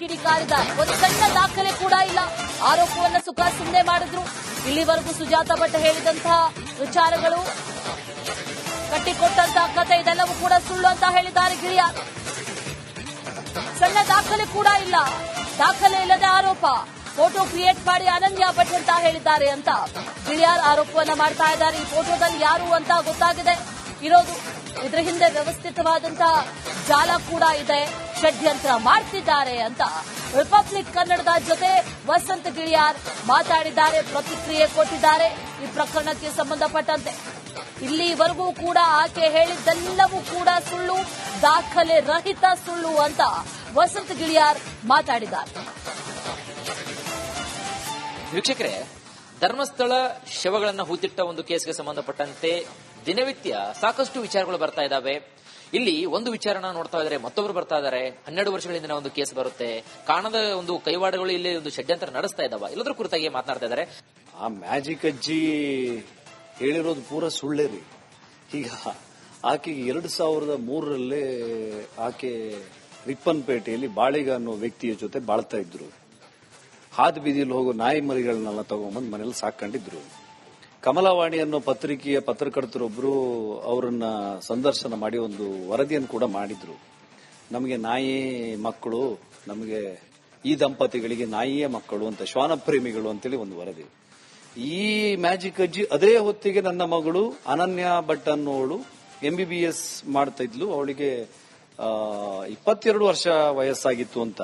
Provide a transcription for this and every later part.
ಕಿಡಿಕಾರಿದ್ದಾರೆ ಒಂದು ಸಣ್ಣ ದಾಖಲೆ ಕೂಡ ಇಲ್ಲ. ಆರೋಪವನ್ನ ಸುಖ ಮಾಡಿದ್ರು. ಇಲ್ಲಿವರೆಗೂ ಸುಜಾತ ಭಟ್ ಹೇಳಿದಂತಹ ವಿಚಾರಗಳು ಕಟ್ಟಿಕೊಟ್ಟಂತಹ ಕತೆ, ಇದೆಲ್ಲವೂ ಕೂಡ ಸುಳ್ಳು ಅಂತ ಹೇಳಿದ್ದಾರೆ ಗಿರಿಯ ಸಣ್ಣ ದಾಖಲೆ ಕೂಡ ಇಲ್ಲ. ದಾಖಲೆ ಇಲ್ಲದೆ ಆರೋಪ. ಫೋಟೋ ಕ್ರಿಯೇಟ್ ಮಾಡಿ ಅನನ್ಯ ಭಟ್ ಅಂತ ಹೇಳಿದ್ದಾರೆ ಅಂತ ಗಿರಿಯಾರ್ ಆರೋಪವನ್ನ ಮಾಡ್ತಾ ಇದ್ದಾರೆ. ಈ ಫೋಟೋದಲ್ಲಿ ಯಾರು ಅಂತ ಗೊತ್ತಾಗಿದೆ. ಇರೋದು ಇದರ ಹಿಂದೆ ವ್ಯವಸ್ಥಿತವಾದಂತಹ ಜಾಲ ಕೂಡ ಇದೆ. ಷಡ್ಯಂತ್ರ ಮಾಡ್ತಿದ್ದಾರೆ ಅಂತ ರಿಪಬ್ಲಿಕ್ ಕನ್ನಡದ ಜೊತೆ ವಸಂತ ಗಿಳಿಯಾರ್ ಮಾತಾಡಿದ್ದಾರೆ, ಪ್ರತಿಕ್ರಿಯೆ ಕೊಟ್ಟಿದ್ದಾರೆ ಈ ಪ್ರಕರಣಕ್ಕೆ ಸಂಬಂಧಪಟ್ಟಂತೆ. ಇಲ್ಲಿವರೆಗೂ ಕೂಡ ಆಕೆ ಹೇಳಿದ್ದೆಲ್ಲವೂ ಕೂಡ ಸುಳ್ಳು, ದಾಖಲೆ ರಹಿತ ಸುಳ್ಳು ಅಂತ ವಸಂತ ಗಿಳಿಯಾರ್ ಮಾತಾಡಿದ್ದಾರೆ. ವೀಕ್ಷಕರೇ, ಧರ್ಮಸ್ಥಳ ಶವಗಳನ್ನು ಹೂತಿಟ್ಟ ಒಂದು ಕೇಸ್ಗೆ ಸಂಬಂಧಪಟ್ಟಂತೆ ದಿನನಿತ್ಯ ಸಾಕಷ್ಟು ವಿಚಾರಗಳು ಬರ್ತಾ ಇದಾವೆ. ಇಲ್ಲಿ ಒಂದು ವಿಚಾರನ ನೋಡ್ತಾ ಇದ್ದಾರೆ, ಮತ್ತೊಬ್ರು ಬರ್ತಾ ಇದ್ದಾರೆ. ಹನ್ನೆರಡು ವರ್ಷಗಳಿಂದ ಒಂದು ಕೇಸ್ ಬರುತ್ತೆ. ಕಾಣದ ಒಂದು ಕೈವಾಡಗಳು ಇಲ್ಲಿ ಒಂದು ಷಡ್ಯಂತ್ರ ನಡೆಸ್ತಾ ಇದಾವ ಎಲ್ಲದ್ರ ಕುರಿತಾಗಿ ಮಾತನಾಡ್ತಾ ಇದ್ದಾರೆ. ಆ ಮ್ಯಾಜಿಕ್ ಅಜ್ಜಿ ಹೇಳಿರೋದು ಪೂರ ಸುಳ್ಳೇ ರೀ ಈಗ ಆಕೆಗೆ ಎರಡು ಸಾವಿರದ ಮೂರರಲ್ಲಿ ಆಕೆ ರಿಪ್ಪನ್ಪೇಟೆಯಲ್ಲಿ ಬಾಳಿಗ ಅನ್ನೋ ವ್ಯಕ್ತಿಯ ಜೊತೆ ಬಾಳ್ತಾ ಇದ್ರು. ಹಾದು ಬೀದಿಯಲ್ಲಿ ಹೋಗೋ ನಾಯಿ ಮರಿಗಳನ್ನೆಲ್ಲ ತಗೊಂಬಂದು ಮನೇಲಿ ಸಾಕೊಂಡಿದ್ರು ಕಮಲವಾಣಿ ಅನ್ನೋ ಪತ್ರಿಕೆಯ ಪತ್ರಕರ್ತರೊಬ್ಬರು ಅವರನ್ನ ಸಂದರ್ಶನ ಮಾಡಿ ಒಂದು ವರದಿಯನ್ನು ಕೂಡ ಮಾಡಿದ್ರು. ನಮಗೆ ನಾಯಿ ಮಕ್ಕಳು, ನಮಗೆ ಈ ದಂಪತಿಗಳಿಗೆ ನಾಯಿಯೇ ಮಕ್ಕಳು ಅಂತ ಶ್ವಾನ ಪ್ರೇಮಿಗಳು ಅಂತೇಳಿ ಒಂದು ವರದಿ. ಈ ಮ್ಯಾಜಿಕ್ ಅಜ್ಜಿ ಅದೇ ಹೊತ್ತಿಗೆ ನನ್ನ ಮಗಳು ಅನನ್ಯ ಭಟ್ ಅನ್ನೋಳು ಎಂ ಬಿ ಬಿ ಎಸ್ ಮಾಡ್ತಾ ಇದ್ಲು. ಅವಳಿಗೆ ಇಪ್ಪತ್ತೆರಡು ವರ್ಷ ವಯಸ್ಸಾಗಿತ್ತು ಅಂತ.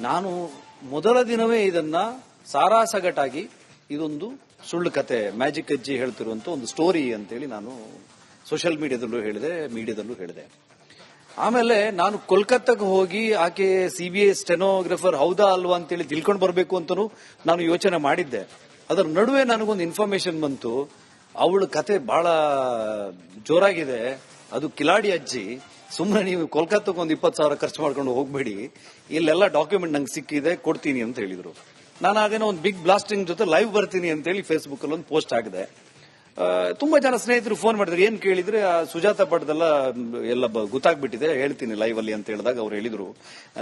ನಾನು ಮೊದಲ ದಿನವೇ ಇದನ್ನ ಸಾರಾಸಗಟಾಗಿ ಇದೊಂದು ಸುಳ್ಳು ಕತೆ, ಮ್ಯಾಜಿಕ್ ಅಜ್ಜಿ ಹೇಳ್ತಿರುವಂತ ಒಂದು ಸ್ಟೋರಿ ಅಂತೇಳಿ ನಾನು ಸೋಷಿಯಲ್ ಮೀಡಿಯಾದಲ್ಲೂ ಹೇಳಿದೆ ಮೀಡಿಯಾದಲ್ಲೂ ಹೇಳಿದೆ. ಆಮೇಲೆ ನಾನು ಕೋಲ್ಕತ್ತಾಗೆ ಹೋಗಿ ಆಕೆ ಸಿಬಿಐ ಸ್ಟೆನೋಗ್ರಫರ್ ಹೌದಾ ಅಲ್ವಾ ಅಂತೇಳಿ ತಿಳ್ಕೊಂಡು ಬರಬೇಕು ಅಂತಲೂ ನಾನು ಯೋಚನೆ ಮಾಡಿದ್ದೆ. ಅದರ ನಡುವೆ ನನಗೊಂದು ಇನ್ಫಾರ್ಮೇಶನ್ ಬಂತು. ಅವಳ ಕತೆ ಬಹಳ ಜೋರಾಗಿದೆ. ಅದು ಕಿಲಾಡಿ ಅಜ್ಜಿ. ಸುಮ್ಮನೆ ನೀವು ಕೋಲ್ಕತ್ತಾಕ್ಕೆ ಒಂದು ಇಪ್ಪತ್ತು ಸಾವಿರ ಖರ್ಚು ಮಾಡ್ಕೊಂಡು ಹೋಗ್ಬೇಡಿ. ಇಲ್ಲೆಲ್ಲ ಡಾಕ್ಯುಮೆಂಟ್ ನಂಗೆ ಸಿಕ್ಕಿದೆ, ಕೊಡ್ತೀನಿ ಅಂತ ಹೇಳಿದ್ರು. ನಾನು ಅದೇನೋ ಒಂದು ಬಿಗ್ ಬ್ಲಾಸ್ಟಿಂಗ್ ಜೊತೆ ಲೈವ್ ಬರ್ತೀನಿ ಅಂತೇಳಿ ಫೇಸ್ಬುಕ್ ಅಲ್ಲಿ ಒಂದು ಪೋಸ್ಟ್ ಆಗಿದೆ ತುಂಬಾ ಜನ ಸ್ನೇಹಿತರು ಫೋನ್ ಮಾಡಿದ್ರು. ಏನ್ ಕೇಳಿದ್ರೆ, ಆ, ಸುಜಾತ ಪಟ್ಟದೆಲ್ಲ ಎಲ್ಲ ಗೊತ್ತಾಗ್ಬಿಟ್ಟಿದೆ. ಹೇಳ್ತೀನಿ ಲೈವ್ ಅಲ್ಲಿ ಅಂತ ಹೇಳಿದಾಗ ಅವ್ರು ಹೇಳಿದ್ರು.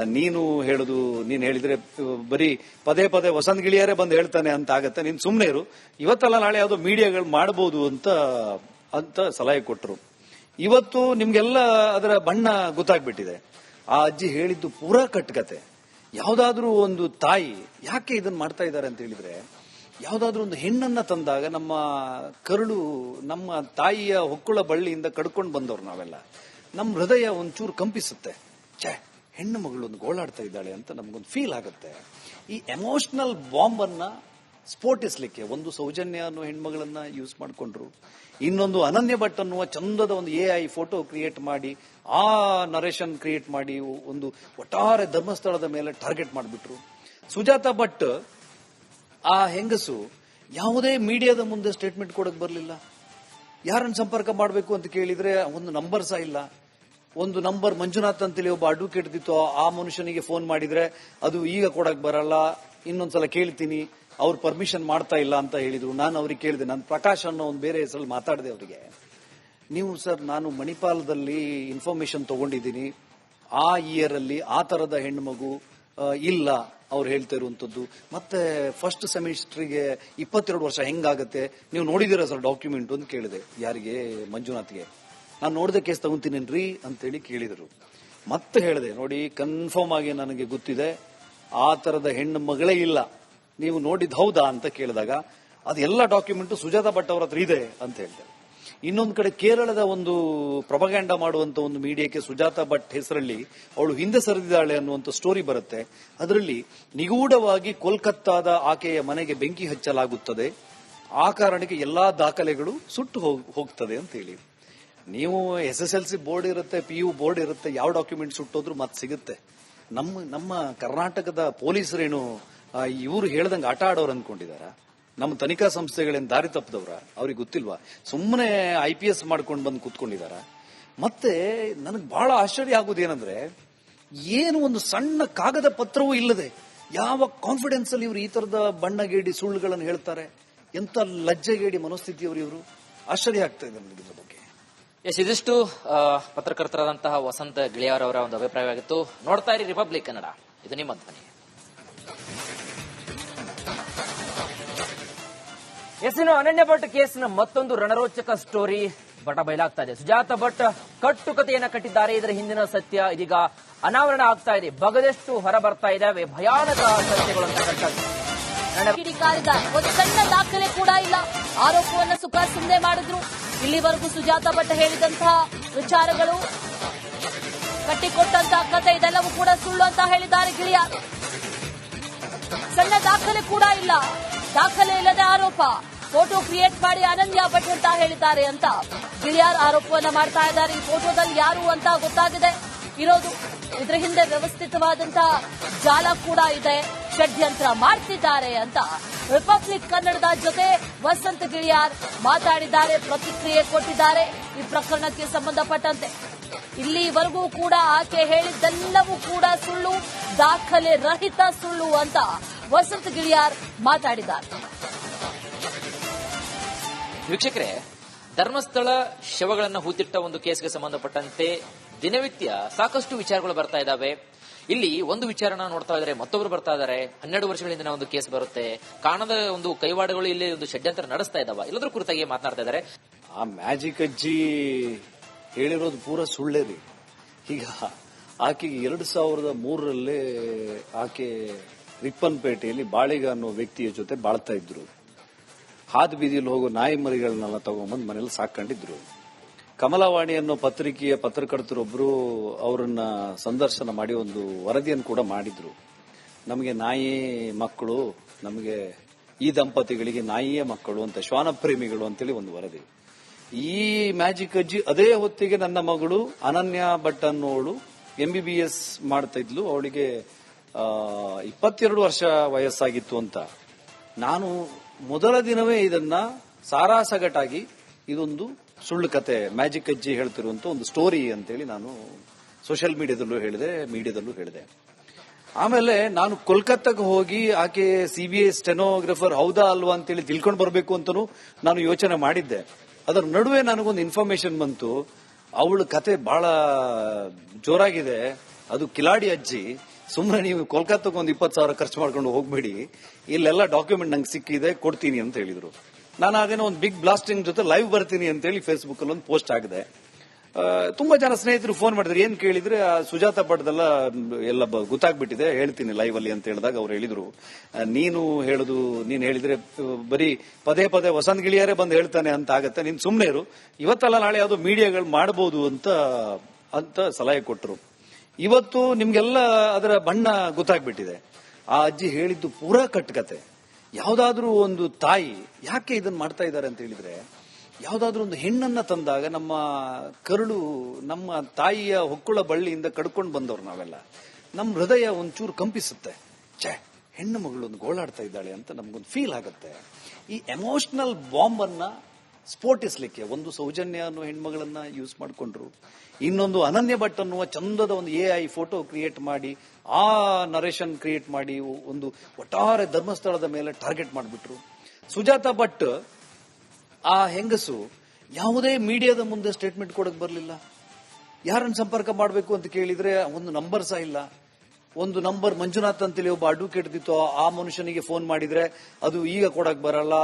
ನೀನು ಹೇಳುದು, ನೀನ್ ಹೇಳಿದ್ರೆ ಬರೀ ಪದೇ ಪದೇ ವಸಂತ ಗಿಳಿಯರೇ ಬಂದು ಹೇಳ್ತಾನೆ ಅಂತ ಆಗತ್ತೆ. ನೀನ್ ಸುಮ್ನೆ ಇರು. ಇವತ್ತಲ್ಲ ನಾಳೆ ಯಾವುದೋ ಮೀಡಿಯಾಗಳು ಮಾಡಬಹುದು ಅಂತ ಅಂತ ಸಲಹೆ ಕೊಟ್ಟರು ಇವತ್ತು ನಿಮ್ಗೆಲ್ಲ ಅದರ ಬಣ್ಣ ಗೊತ್ತಾಗ್ಬಿಟ್ಟಿದೆ. ಆ ಅಜ್ಜಿ ಹೇಳಿದ್ದು ಪೂರಾ ಕಟ್ಕತೆ. ಯಾವ್ದಾದ್ರೂ ಒಂದು ತಾಯಿ ಯಾಕೆ ಇದನ್ನ ಮಾಡ್ತಾ ಇದ್ದಾರೆ ಅಂತ ಹೇಳಿದ್ರೆ, ಯಾವ್ದಾದ್ರೂ ಒಂದು ಹೆಣ್ಣನ್ನ ತಂದಾಗ ನಮ್ಮ ಕರುಳು ನಮ್ಮ ತಾಯಿಯ ಹೊಕ್ಕುಳ ಬಳ್ಳಿಯಿಂದ ಕಡ್ಕೊಂಡು ಬಂದವ್ರು ನಾವೆಲ್ಲ. ನಮ್ಮ ಹೃದಯ ಒಂಚೂರು ಕಂಪಿಸುತ್ತೆ. ಛೇ, ಹೆಣ್ಣು ಮಗಳು ಒಂದು ಗೋಳಾಡ್ತಾ ಇದ್ದಾಳೆ ಅಂತ ನಮ್ಗೊಂದು ಫೀಲ್ ಆಗುತ್ತೆ. ಈ ಎಮೋಷನಲ್ ಬಾಂಬ್ ಸ್ಫೋಟಿಸ್ಲಿಕ್ಕೆ, ಒಂದು ಸೌಜನ್ಯ ಅನ್ನೋ ಹೆಣ್ಮಗಳನ್ನ ಯೂಸ್ ಮಾಡಿಕೊಂಡ್ರು. ಇನ್ನೊಂದು ಅನನ್ಯ ಭಟ್ ಅನ್ನುವ ಚಂದದ ಒಂದು ಎ ಐ ಫೋಟೋ ಕ್ರಿಯೇಟ್ ಮಾಡಿ, ಆ ನರೇಶನ್ ಕ್ರಿಯೇಟ್ ಮಾಡಿ, ಒಂದು ಒಟ್ಟಾರೆ ಧರ್ಮಸ್ಥಳದ ಮೇಲೆ ಟಾರ್ಗೆಟ್ ಮಾಡಿಬಿಟ್ರು. ಸುಜಾತ ಭಟ್, ಆ ಹೆಂಗಸು ಯಾವುದೇ ಮೀಡಿಯಾದ ಮುಂದೆ ಸ್ಟೇಟ್ಮೆಂಟ್ ಕೊಡಕ್ ಬರಲಿಲ್ಲ. ಯಾರನ್ನು ಸಂಪರ್ಕ ಮಾಡಬೇಕು ಅಂತ ಕೇಳಿದ್ರೆ ಒಂದು ನಂಬರ್ ಸಹ ಇಲ್ಲ. ಒಂದು ನಂಬರ್ ಮಂಜುನಾಥ್ ಅಂತೇಳಿ ಒಬ್ಬ ಅಡ್ವೊಕೇಟ್ ಇತ್ತು ಆ ಮನುಷ್ಯನಿಗೆ ಫೋನ್ ಮಾಡಿದ್ರೆ, ಅದು ಈಗ ಕೊಡಕ್ ಬರಲ್ಲ, ಇನ್ನೊಂದ್ಸಲ ಕೇಳ್ತೀನಿ ಅವ್ರು ಪರ್ಮಿಷನ್ ಮಾಡ್ತಾ ಇಲ್ಲ ಅಂತ ಹೇಳಿದ್ರು. ನಾನು ಅವ್ರಿಗೆ ಕೇಳಿದೆ, ನಾನು ಪ್ರಕಾಶ್ ಅನ್ನೋ ಒಂದು ಬೇರೆ ಹೆಸರಲ್ಲಿ ಮಾತಾಡಿದೆ ಅವರಿಗೆ. ನೀವು ಸರ್, ನಾನು ಮಣಿಪಾಲದಲ್ಲಿ ಇನ್ಫಾರ್ಮೇಶನ್ ತಗೊಂಡಿದ್ದೀನಿ. ಆ ಇಯರ್ ಅಲ್ಲಿ ಆ ತರದ ಹೆಣ್ಮಗು ಮಗು ಇಲ್ಲ ಅವ್ರು ಹೇಳ್ತಾ ಇರುವಂತದ್ದು. ಮತ್ತೆ ಫಸ್ಟ್ ಸೆಮಿಸ್ಟರ್ಗೆ ಇಪ್ಪತ್ತೆರಡು ವರ್ಷ ಹೆಂಗಾಗತ್ತೆ? ನೀವು ನೋಡಿದಿರ ಸರ್ ಡಾಕ್ಯುಮೆಂಟ್ ಅಂತ ಕೇಳಿದೆ ಯಾರಿಗೆ? ಮಂಜುನಾಥ್ಗೆ. ನಾನು ನೋಡಿದ ಕೇಸ್ ತಗೊಂತೀನೇನ್ರಿ ಅಂತೇಳಿ ಕೇಳಿದರು. ಮತ್ತೆ ಹೇಳಿದೆ, ನೋಡಿ ಕನ್ಫರ್ಮ್ ಆಗಿ ನನಗೆ ಗೊತ್ತಿದೆ, ಆ ತರದ ಹೆಣ್ಣು ಮಗಳೇ ಇಲ್ಲ. ನೀವು ನೋಡಿದ್ ಹೌದಾ ಅಂತ ಕೇಳಿದಾಗ ಅದೆಲ್ಲ ಡಾಕ್ಯುಮೆಂಟ್ ಸುಜಾತ ಭಟ್ ಅವರ ಹತ್ರ ಇದೆ ಅಂತ ಹೇಳ್ತಾರೆ. ಇನ್ನೊಂದು ಕಡೆ ಕೇರಳದ ಒಂದು ಪ್ರಭಗಂಡ ಮಾಡುವಂತ ಒಂದು ಮೀಡಿಯಾಕ್ಕೆ ಸುಜಾತ ಭಟ್ ಹೆಸರಲ್ಲಿ ಅವಳು ಹಿಂದೆ ಸರಿದಿದ್ದಾಳೆ ಅನ್ನುವಂತ ಸ್ಟೋರಿ ಬರುತ್ತೆ. ಅದರಲ್ಲಿ ನಿಗೂಢವಾಗಿ ಕೋಲ್ಕತ್ತಾದ ಆಕೆಯ ಮನೆಗೆ ಬೆಂಕಿ ಹಚ್ಚಲಾಗುತ್ತದೆ. ಆ ಕಾರಣಕ್ಕೆ ಎಲ್ಲಾ ದಾಖಲೆಗಳು ಸುಟ್ಟು ಹೋಗ್- ಹೋಗ್ತದೆ ಅಂತ ಹೇಳಿ. ನೀವು S S L C board ಇರುತ್ತೆ, ಪಿ ಯು ಬೋರ್ಡ್ ಇರುತ್ತೆ, ಯಾವ ಡಾಕ್ಯುಮೆಂಟ್ ಸುಟ್ಟೋದ್ರು ಮತ್ತೆ ಸಿಗುತ್ತೆ. ನಮ್ಮ ನಮ್ಮ ಕರ್ನಾಟಕದ ಪೊಲೀಸರೇನು ಇವರು ಹೇಳ್ದಂಗೆ ಆಟ ಆಡೋರು ಅನ್ಕೊಂಡಿದಾರ. ನಮ್ಮ ತನಿಖಾ ಸಂಸ್ಥೆಗಳೇನು ದಾರಿ ತಪ್ಪದವ್ರ ಅವ್ರಿಗೆ ಗೊತ್ತಿಲ್ವಾ? ಸುಮ್ಮನೆ ಐ ಪಿ ಎಸ್ ಮಾಡ್ಕೊಂಡು ಬಂದು ಕೂತ್ಕೊಂಡಿದಾರ. ಮತ್ತೆ ನನಗೆ ಬಹಳ ಆಶ್ಚರ್ಯ ಆಗೋದೇನಂದ್ರೆ, ಏನು ಒಂದು ಸಣ್ಣ ಕಾಗದ ಪತ್ರವೂ ಇಲ್ಲದೆ ಯಾವ ಕಾನ್ಫಿಡೆನ್ಸ್ ಅಲ್ಲಿ ಇವರು ಈ ತರದ ಬಣ್ಣಗೇಡಿ ಸುಳ್ಳುಗಳನ್ನು ಹೇಳ್ತಾರೆ? ಎಂತ ಲಜ್ಜೆಗೇಡಿ ಮನೋಸ್ಥಿತಿಯವರು ಇವರು? ಆಶ್ಚರ್ಯ ಆಗ್ತಾ ಇದೆ ನನಗೆ ಇದ್ರ ಬಗ್ಗೆ. ಎಸ್ ಇದಿಷ್ಟು ಪತ್ರಕರ್ತರಾದಂತಹ ವಸಂತ ಗಿಳಿಯಾರ್ ಅವರ ಒಂದು ಅಭಿಪ್ರಾಯವಾಗಿತ್ತು. ನೋಡ್ತಾ ಇರಿ ರಿಪಬ್ಲಿಕ್ ಕನ್ನಡ. ಇದು ನಿಮ್ಮ ಧ್ವನಿ. ಎಸ್ಸಿನ ಅನನ್ಯ ಭಟ್ ಕೇಸ್ನ ಮತ್ತೊಂದು ರಣರೋಚಕ ಸ್ಟೋರಿ ಬಟ ಬಯಲಾಗ್ತಾ ಇದೆ. ಸುಜಾತ ಭಟ್ ಕಟ್ಟುಕತೆಯನ್ನ ಕಟ್ಟಿದ್ದಾರೆ. ಇದರ ಹಿಂದಿನ ಸತ್ಯ ಇದೀಗ ಅನಾವರಣ ಆಗ್ತಾ ಇದೆ. ಬಗದಷ್ಟು ಹೊರ ಬರ್ತಾ ಇದಾವೆ ಭಯಾನಕ ಸತ್ಯಗಳು ಅಂತ ಒಂದು ಸಣ್ಣ ದಾಖಲೆ ಕೂಡ ಇಲ್ಲ. ಆರೋಪವನ್ನ ಸುಖಾ ಸುಮ್ಮನೆ ಮಾಡಿದ್ರು. ಇಲ್ಲಿವರೆಗೂ ಸುಜಾತ ಭಟ್ ಹೇಳಿದಂತಹ ವಿಚಾರಗಳು ಕಟ್ಟಿಕೊಟ್ಟಂತಹ ಕತೆ ಇದೆಲ್ಲವೂ ಕೂಡ ಸುಳ್ಳು ಅಂತ ಹೇಳಿದ್ದಾರೆ ಗಿಳಿಯ. ಸಣ್ಣ ದಾಖಲೆ ಕೂಡ ಇಲ್ಲ. ದಾಖಲೆ ಇಲ್ಲದೆ ಆರೋಪ. ಫೋಟೋ ಕ್ರಿಯೇಟ್ ಮಾಡಿ ಅನನ್ಯ ಭಟ್ ಅಂತ ಹೇಳಿದ್ದಾರೆ ಅಂತ ಗಿರಿಯಾರ್ ಆರೋಪವನ್ನ ಮಾಡ್ತಾ ಇದ್ದಾರೆ. ಈ ಫೋಟೋದಲ್ಲಿ ಯಾರು ಅಂತ ಗೊತ್ತಾಗಿದೆ. ಇರೋದು ಇದ್ರ ಹಿಂದೆ ವ್ಯವಸ್ಥಿತವಾದಂತಹ ಜಾಲ ಕೂಡ ಇದೆ. ಷಡ್ಯಂತ್ರ ಮಾಡ್ತಿದ್ದಾರೆ ಅಂತ ರಿಪಬ್ಲಿಕ್ ಕನ್ನಡದ ಜೊತೆ ವಸಂತ ಗಿಳಿಯಾರ್ ಮಾತಾಡಿದ್ದಾರೆ, ಪ್ರತಿಕ್ರಿಯೆ ಕೊಟ್ಟಿದ್ದಾರೆ ಈ ಪ್ರಕರಣಕ್ಕೆ ಸಂಬಂಧಪಟ್ಟಂತೆ. ಇಲ್ಲಿವರೆಗೂ ಕೂಡ ಆಕೆ ಹೇಳಿದ್ದೆಲ್ಲವೂ ಕೂಡ ಸುಳ್ಳು, ದಾಖಲೆ ರಹಿತ ಸುಳ್ಳು ಅಂತ ವಸಂತ ಗಿಳಿಯಾರ್ ಮಾತಾಡಿದ್ದಾರೆ. ವೀಕ್ಷಕರೇ, ಧರ್ಮಸ್ಥಳ ಶವಗಳನ್ನು ಹೂತಿಟ್ಟ ಒಂದು ಕೇಸ್ಗೆ ಸಂಬಂಧಪಟ್ಟಂತೆ ದಿನನಿತ್ಯ ಸಾಕಷ್ಟು ವಿಚಾರಗಳು ಬರ್ತಾ ಇದ್ದಾವೆ. ಇಲ್ಲಿ ಒಂದು ವಿಚಾರನ ನೋಡ್ತಾ ಇದ್ದಾರೆ ಮತ್ತೊಬ್ರು ಬರ್ತಾ ಇದಾರೆ. ಹನ್ನೆರಡು ವರ್ಷಗಳಿಂದ ಒಂದು ಕೇಸ್ ಬರುತ್ತೆ. ಕಾಣದ ಒಂದು ಕೈವಾಡಗಳು ಇಲ್ಲಿ ಒಂದು ಷಡ್ಯಂತ್ರ ನಡೆಸ್ತಾ ಇದಾವ ಎಲ್ಲದ್ರ ಕುರಿತಾಗಿ ಮಾತನಾಡ್ತಾ ಇದ್ದಾರೆ ಆ ಮ್ಯಾಜಿಕ್ ಅಜ್ಜಿ ಹೇಳಿರೋದು ಪೂರ ಸುಳ್ಳೇ ಈಗ ಆಕೆಗೆ ಎರಡು ಸಾವಿರದ ಮೂರರಲ್ಲಿ ಆಕೆ ರಿಪ್ಪನ್ಪೇಟೆಯಲ್ಲಿ ಬಾಳಿಗ ಅನ್ನೋ ವ್ಯಕ್ತಿಯ ಜೊತೆ ಬಾಳ್ತಾ ಇದ್ರು. ಹಾದು ಬೀದಿಯಲ್ಲಿ ಹೋಗೋ ನಾಯಿ ಮರಿಗಳನ್ನೆಲ್ಲ ತಗೊಂಡ್ಬಂದು ಮನೇಲಿ ಸಾಕೊಂಡಿದ್ರು ಕಮಲವಾಣಿ ಅನ್ನೋ ಪತ್ರಿಕೆಯ ಪತ್ರಕರ್ತರೊಬ್ರು ಅವರನ್ನ ಸಂದರ್ಶನ ಮಾಡಿ ಒಂದು ವರದಿಯನ್ನು ಕೂಡ ಮಾಡಿದ್ರು. ನಮಗೆ ನಾಯಿ ಮಕ್ಕಳು, ನಮಗೆ ಈ ದಂಪತಿಗಳಿಗೆ ನಾಯಿಯೇ ಮಕ್ಕಳು ಅಂತ ಶ್ವಾನ ಪ್ರೇಮಿಗಳು ಅಂತೇಳಿ ಒಂದು ವರದಿ. ಈ ಮ್ಯಾಜಿಕ್ ಅಜ್ಜಿ ಅದೇ ಹೊತ್ತಿಗೆ ನನ್ನ ಮಗಳು ಅನನ್ಯ ಭಟ್ ಅನ್ನೋಳು ಎಂ ಬಿ ಬಿ ಎಸ್ ಮಾಡ್ತಾ ಇದ್ಲು. ಅವಳಿಗೆ ಇಪ್ಪತ್ತೆರಡು ವರ್ಷ ವಯಸ್ಸಾಗಿತ್ತು ಅಂತ. ನಾನು ಮೊದಲ ದಿನವೇ ಇದನ್ನ ಸಾರಾಸಗಟಾಗಿ ಇದೊಂದು ಸುಳ್ಳು ಕತೆ, ಮ್ಯಾಜಿಕ್ ಅಜ್ಜಿ ಹೇಳ್ತಿರುವಂತ ಒಂದು ಸ್ಟೋರಿ ಅಂತೇಳಿ ನಾನು ಸೋಷಿಯಲ್ ಮೀಡಿಯಾದಲ್ಲೂ ಹೇಳಿದೆ ಮೀಡಿಯಾದಲ್ಲೂ ಹೇಳಿದೆ. ಆಮೇಲೆ ನಾನು ಕೋಲ್ಕತ್ತಾಗೆ ಹೋಗಿ ಆಕೆ ಸಿಬಿಐ ಸ್ಟೆನೋಗ್ರಫರ್ ಹೌದಾ ಅಲ್ವಾ ಅಂತೇಳಿ ತಿಳ್ಕೊಂಡು ಬರಬೇಕು ಅಂತಲೂ ನಾನು ಯೋಚನೆ ಮಾಡಿದ್ದೆ. ಅದರ ನಡುವೆ ನನಗೊಂದು ಇನ್ಫಾರ್ಮೇಶನ್ ಬಂತು. ಅವಳ ಕತೆ ಬಹಳ ಜೋರಾಗಿದೆ. ಅದು ಕಿಲಾಡಿ ಅಜ್ಜಿ. ಸುಮ್ಮನೆ ನೀವು ಕೋಲ್ಕತ್ತಾಗ ಒಂದು ಇಪ್ಪತ್ತು ಸಾವಿರ ಖರ್ಚು ಮಾಡ್ಕೊಂಡು ಹೋಗ್ಬೇಡಿ. ಇಲ್ಲೆಲ್ಲ ಡಾಕ್ಯುಮೆಂಟ್ ನಂಗೆ ಸಿಕ್ಕಿದೆ, ಕೊಡ್ತೀನಿ ಅಂತ ಹೇಳಿದ್ರು. ನಾನು ಅದೇನೋ ಒಂದು ಬಿಗ್ ಬ್ಲಾಸ್ಟಿಂಗ್ ಜೊತೆ ಲೈವ್ ಬರ್ತೀನಿ ಅಂತೇಳಿ ಫೇಸ್ಬುಕ್ ಅಲ್ಲಿ ಒಂದು ಪೋಸ್ಟ್ ಆಗಿದೆ ತುಂಬಾ ಜನ ಸ್ನೇಹಿತರು ಫೋನ್ ಮಾಡಿದ್ರು. ಏನ್ ಕೇಳಿದ್ರೆ, ಆ, ಸುಜಾತ ಪಡ್ದೆಲ್ಲ ಎಲ್ಲ ಗೊತ್ತಾಗ್ಬಿಟ್ಟಿದೆ. ಹೇಳ್ತೀನಿ ಲೈವ್ ಅಲ್ಲಿ ಅಂತ ಹೇಳಿದಾಗ ಅವ್ರು ಹೇಳಿದ್ರು. ನೀನು ಹೇಳುದು, ನೀನ್ ಹೇಳಿದ್ರೆ ಬರೀ ಪದೇ ಪದೇ ವಸಂತ ಗಿಳಿಯಾರೇ ಬಂದು ಹೇಳ್ತಾನೆ ಅಂತ ಆಗತ್ತೆ. ನೀನ್ ಸುಮ್ನೆ ಇರು. ಇವತ್ತಲ್ಲ ನಾಳೆ ಯಾವುದು ಮೀಡಿಯಾಗಳು ಮಾಡಬಹುದು ಅಂತ ಅಂತ ಸಲಹೆ ಕೊಟ್ಟರು ಇವತ್ತು ನಿಮ್ಗೆಲ್ಲ ಅದರ ಬಣ್ಣ ಗೊತ್ತಾಗ್ಬಿಟ್ಟಿದೆ. ಆ ಅಜ್ಜಿ ಹೇಳಿದ್ದು ಪೂರಾ ಕಟ್ಟಕತೆ ಯಾವ್ದಾದ್ರೂ ಒಂದು ತಾಯಿ ಯಾಕೆ ಇದನ್ನ ಮಾಡ್ತಾ ಇದ್ದಾರೆ ಅಂತ ಹೇಳಿದ್ರೆ, ಯಾವ್ದಾದ್ರೂ ಒಂದು ಹೆಣ್ಣನ್ನ ತಂದಾಗ ನಮ್ಮ ಕರುಳು ನಮ್ಮ ತಾಯಿಯ ಹೊಕ್ಕುಳ ಬಳ್ಳಿಯಿಂದ ಕಡ್ಕೊಂಡು ಬಂದವ್ರು ನಾವೆಲ್ಲ. ನಮ್ಮ ಹೃದಯ ಒಂಚೂರು ಕಂಪಿಸುತ್ತೆ. ಛೇ, ಹೆಣ್ಣು ಮಗಳು ಒಂದು ಗೋಳಾಡ್ತಾ ಇದ್ದಾಳೆ ಅಂತ ನಮ್ಗೊಂದು ಫೀಲ್ ಆಗುತ್ತೆ. ಈ ಎಮೋಷನಲ್ ಬಾಂಬ್ ಅನ್ನ ಸ್ಫೋಟಿಸ್ಲಿಕ್ಕೆ, ಒಂದು ಸೌಜನ್ಯ ಅನ್ನೋ ಹೆಣ್ಮಗಳನ್ನ ಯೂಸ್ ಮಾಡಿಕೊಂಡ್ರು. ಇನ್ನೊಂದು ಅನನ್ಯ ಭಟ್ ಅನ್ನುವ ಚಂದದ ಒಂದು ಎ ಐ ಫೋಟೋ ಕ್ರಿಯೇಟ್ ಮಾಡಿ, ಆ ನರೇಶನ್ ಕ್ರಿಯೇಟ್ ಮಾಡಿ ಒಂದು ಒಟ್ಟಾರೆ ಧರ್ಮಸ್ಥಳದ ಮೇಲೆ ಟಾರ್ಗೆಟ್ ಮಾಡಿಬಿಟ್ರು. ಸುಜಾತ ಭಟ್, ಆ ಹೆಂಗಸು ಯಾವುದೇ ಮೀಡಿಯಾದ ಮುಂದೆ ಸ್ಟೇಟ್ಮೆಂಟ್ ಕೊಡಕ್ ಬರಲಿಲ್ಲ. ಯಾರನ್ನು ಸಂಪರ್ಕ ಮಾಡಬೇಕು ಅಂತ ಕೇಳಿದ್ರೆ ಒಂದು ನಂಬರ್ ಸಹ ಇಲ್ಲ. ಒಂದು ನಂಬರ್ ಮಂಜುನಾಥ್ ಅಂತೇಳಿ ಒಬ್ಬ ಅಡ್ವೊಕೇಟ್ ಇತ್ತು ಆ ಮನುಷ್ಯನಿಗೆ ಫೋನ್ ಮಾಡಿದ್ರೆ, ಅದು ಈಗ ಕೊಡಕ್ ಬರಲ್ಲ,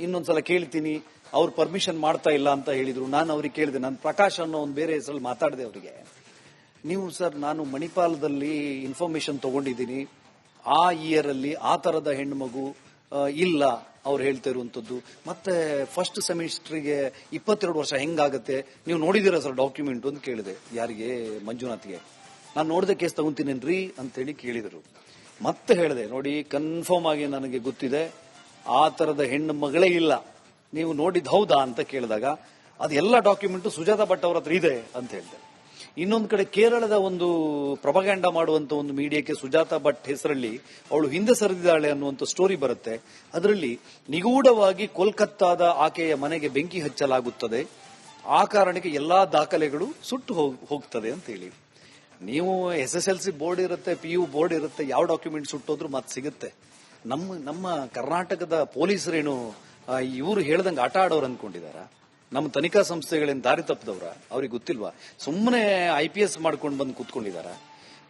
ಇನ್ನೊಂದ್ಸಲ ಕೇಳ್ತೀನಿ ಅವ್ರು ಪರ್ಮಿಷನ್ ಮಾಡ್ತಾ ಇಲ್ಲ ಅಂತ ಹೇಳಿದ್ರು. ನಾನು ಅವ್ರಿಗೆ ಕೇಳಿದೆ, ನಾನು ಪ್ರಕಾಶ್ ಅನ್ನೋ ಒಂದು ಬೇರೆ ಹೆಸರಲ್ಲಿ ಮಾತಾಡಿದೆ ಅವರಿಗೆ. ನೀವು ಸರ್, ನಾನು ಮಣಿಪಾಲದಲ್ಲಿ ಇನ್ಫಾರ್ಮೇಶನ್ ತಗೊಂಡಿದ್ದೀನಿ. ಆ ಇಯರ್ ಅಲ್ಲಿ ಆ ತರದ ಹೆಣ್ಮಗು ಮಗು ಇಲ್ಲ, ಅವ್ರು ಹೇಳ್ತಾ ಇರುವಂತದ್ದು. ಮತ್ತೆ ಫಸ್ಟ್ ಸೆಮಿಸ್ಟರ್ಗೆ ಇಪ್ಪತ್ತೆರಡು ವರ್ಷ ಹೆಂಗಾಗತ್ತೆ? ನೀವು ನೋಡಿದಿರ ಸರ್ ಡಾಕ್ಯುಮೆಂಟ್ ಅಂತ ಕೇಳಿದೆ. ಯಾರಿಗೆ? ಮಂಜುನಾಥ್ಗೆ. ನಾನು ನೋಡಿದ ಕೇಸ್ ತಗೊಂತೀನೇನ್ರಿ? ಅಂತೇಳಿ ಕೇಳಿದರು. ಮತ್ತೆ ಹೇಳಿದೆ, ನೋಡಿ ಕನ್ಫರ್ಮ್ ಆಗಿ ನನಗೆ ಗೊತ್ತಿದೆ. ಆ ತರದ ಹೆಣ್ಣು ಮಗಳೇ ಇಲ್ಲ. ನೀವು ನೋಡಿದ್ ಹೌದಾ ಅಂತ ಕೇಳಿದಾಗ ಅದೆಲ್ಲ ಡಾಕ್ಯುಮೆಂಟ್ ಸುಜಾತ ಭಟ್ ಅವರ ಹತ್ರ ಇದೆ ಅಂತ ಹೇಳ್ತಾರೆ ಇನ್ನೊಂದು ಕಡೆ ಕೇರಳದ ಒಂದು ಪ್ರಭಗಂಡ ಮಾಡುವಂತ ಒಂದು ಮೀಡಿಯಾಕ್ಕೆ ಸುಜಾತ ಭಟ್ ಹೆಸರಲ್ಲಿ ಅವಳು ಹಿಂದೆ ಸರಿದಿದ್ದಾಳೆ ಅನ್ನುವಂತ ಸ್ಟೋರಿ ಬರುತ್ತೆ. ಅದರಲ್ಲಿ ನಿಗೂಢವಾಗಿ ಕೋಲ್ಕತ್ತಾದ ಆಕೆಯ ಮನೆಗೆ ಬೆಂಕಿ ಹಚ್ಚಲಾಗುತ್ತದೆ. ಆ ಕಾರಣಕ್ಕೆ ಎಲ್ಲಾ ದಾಖಲೆಗಳು ಸುಟ್ಟು ಹೋಗ್- ಹೋಗ್ತದೆ ಅಂತ ಹೇಳಿ. ನೀವು S S L C board ಇರುತ್ತೆ, ಪಿ ಯು ಬೋರ್ಡ್ ಇರುತ್ತೆ, ಯಾವ ಡಾಕ್ಯುಮೆಂಟ್ ಸುಟ್ಟೋದ್ರೂ ಮತ್ತೆ ಸಿಗುತ್ತೆ. ನಮ್ಮ ನಮ್ಮ ಕರ್ನಾಟಕದ ಪೊಲೀಸರೇನು ಇವರು ಹೇಳ್ದಂಗೆ ಆಟ ಆಡೋರು ಅನ್ಕೊಂಡಿದಾರ? ನಮ್ಮ ತನಿಖಾ ಸಂಸ್ಥೆಗಳಿಂದ ದಾರಿ ತಪ್ಪದವ್ರ ಅವ್ರಿಗೆ ಗೊತ್ತಿಲ್ವಾ? ಸುಮ್ಮನೆ ಐ ಪಿ ಎಸ್ ಮಾಡ್ಕೊಂಡು ಬಂದು ಕೂತ್ಕೊಂಡಿದಾರ?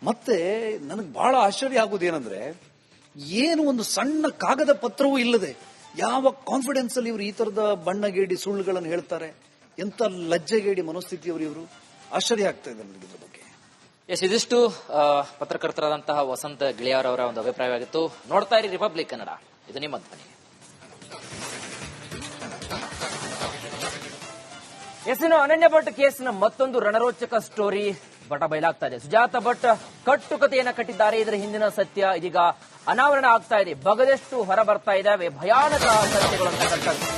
ಮತ್ತೆ ನನಗೆ ಬಹಳ ಆಶ್ಚರ್ಯ ಆಗುದೇನೆಂದ್ರೆ, ಏನು ಒಂದು ಸಣ್ಣ ಕಾಗದ ಪತ್ರವೂ ಇಲ್ಲದೆ ಯಾವ ಕಾನ್ಫಿಡೆನ್ಸ್ ಅಲ್ಲಿ ಇವರು ಈ ತರದ ಬಣ್ಣಗೇಡಿ ಸುಳ್ಳುಗಳನ್ನು ಹೇಳ್ತಾರೆ? ಎಂತ ಲಜ್ಜೆಗೇಡಿ ಮನೋಸ್ಥಿತಿಯವರು ಇವರು? ಆಶ್ಚರ್ಯ ಆಗ್ತಾ ಇದೆ ನನಗೆ ಇದ್ರ ಬಗ್ಗೆ. ಎಸ್ ಇದಿಷ್ಟು ಪತ್ರಕರ್ತರಾದಂತಹ ವಸಂತ ಗಿಳಿಯವರವರ ಅವರ ಒಂದು ಅಭಿಪ್ರಾಯವಾಗಿತ್ತು. ನೋಡ್ತಾ ಇರಿ ರಿಪಬ್ಲಿಕ್ ಕನ್ನಡ. ಇದು ನಿಮ್ಮ ಧ್ವನಿ. ಎಸ್ಸಿನ ಅನನ್ಯ ಭಟ್ ಕೇಸ್ನ ಮತ್ತೊಂದು ರಣರೋಚಕ ಸ್ಟೋರಿ ಬಟ ಬಯಲಾಗ್ತಾ ಇದೆ. ಸುಜಾತ ಭಟ್ ಕಟ್ಟುಕತೆಯನ್ನ ಕಟ್ಟಿದ್ದಾರೆ. ಇದರ ಹಿಂದಿನ ಸತ್ಯ ಇದೀಗ ಅನಾವರಣ ಆಗ್ತಾ ಇದೆ. ಬಗದಷ್ಟು ಹೊರ ಬರ್ತಾ ಇದಾವೆ. ಭಯಾನಕ ಸತ್ಯಗಳು ಅಂತಕ್ಕಂಥದ್ದು